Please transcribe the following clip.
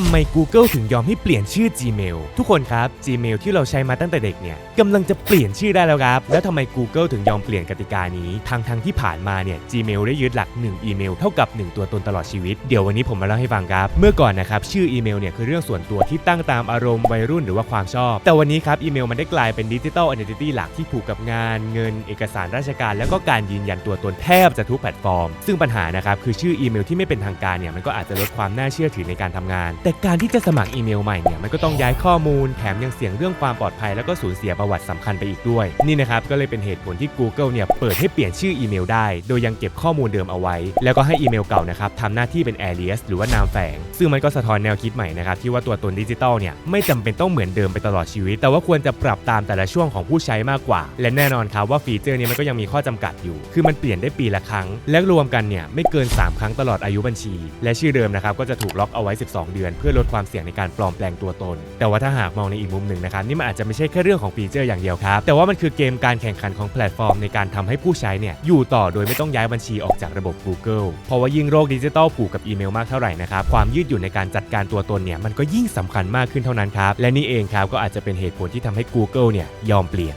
ทำไม Google ถึงยอมให้เปลี่ยนชื่อ Gmail ทุกคนครับ Gmail ที่เราใช้มาตั้งแต่เด็กเนี่ยกำลังจะเปลี่ยนชื่อได้แล้วครับ แล้วทำไม Google ถึงยอมเปลี่ยนกติกานี้ทางทางที่ผ่านมาเนี่ย Gmail ได้ยึดหลัก 1 อีเมลเท่ากับ 1 ตัวตนตลอดชีวิต เดี๋ยววันนี้ผมมาเล่าให้ฟังครับ เมื่อก่อนนะครับชื่ออีเมลเนี่ยคือเรื่องส่วนตัวที่ตั้งตามอารมณ์วัยรุ่นหรือว่าความชอบ แต่วันนี้ครับอีเมลมันได้กลายเป็นดิจิทัล i d ด n t i t y หลักที่ผูกกับงานเงิน เอกสารราชการ แล้วก็การยืนยันตัวตนแทบจะทุกแพลตฟอร์ม ซึ่งปัญหานะครับคือชื่ออีเมลที่ไม่เป็นทางการเนี่ยมันก็อาจจะลดความน่าเชื่อถือในการทำงานแต่การที่จะสมัครอีเมลใหม่เนี่ยมันก็ต้องย้ายข้อมูลแถมยังเสี่ยงเรื่องความปลอดภัย แล้วก็สูญเสียประวัติสำคัญไปอีกด้วย นี่นะครับก็เลยเป็นเหตุผลที่ Google เนี่ยเปิดให้เปลี่ยนชื่ออีเมลได้ โดยยังเก็บข้อมูลเดิมเอาไว้ แล้วก็ให้อีเมลเก่านะครับทำหน้าที่เป็น alias หรือว่านามแฝง ซึ่งมันก็สะท้อนแนวคิดใหม่นะครับที่ว่าตัวตนดิจิทัลเนี่ยไม่จำเป็นต้องเหมือนเดิมไปตลอดชีวิต แต่ว่าควรจะปรับตามแต่ละช่วงของผู้ใช้มากกว่า และแน่นอนครับว่าฟีเจอร์เนี้มันก็ยังมีข้อจำกัดอยู่ คือมันเปลี่ยนได้ปีละครั้ง และรวมกันเนี่ยไม่เกิน 3 ครั้งตลอดอายุบัญชี และชื่อเดิมนะครับก็จะถูกล็อกเอาไว้ 12 เดือนเพื่อลดความเสี่ยงในการปลอมแปลงตัวตน แต่ว่าถ้าหากมองในอีกมุมหนึ่งนะครับนี่มันอาจจะไม่ใช่แค่เรื่องของฟีเจอร์อย่างเดียวครับ แต่ว่ามันคือเกมการแข่งขันของแพลตฟอร์มในการทำให้ผู้ใช้เนี่ยอยู่ต่อโดยไม่ต้องย้ายบัญชีออกจากระบบ Google เพราะว่ายิ่งโลกดิจิทัลผูกกับอีเมลมากเท่าไหร่นะครับความยืดหยุ่นในการจัดการตัวตนเนี่ยมันก็ยิ่งสำคัญมากขึ้นเท่านั้นครับและนี่เองครับก็อาจจะเป็นเหตุผลที่ทำให้ Google เนี่ยยอมเปลี่ยน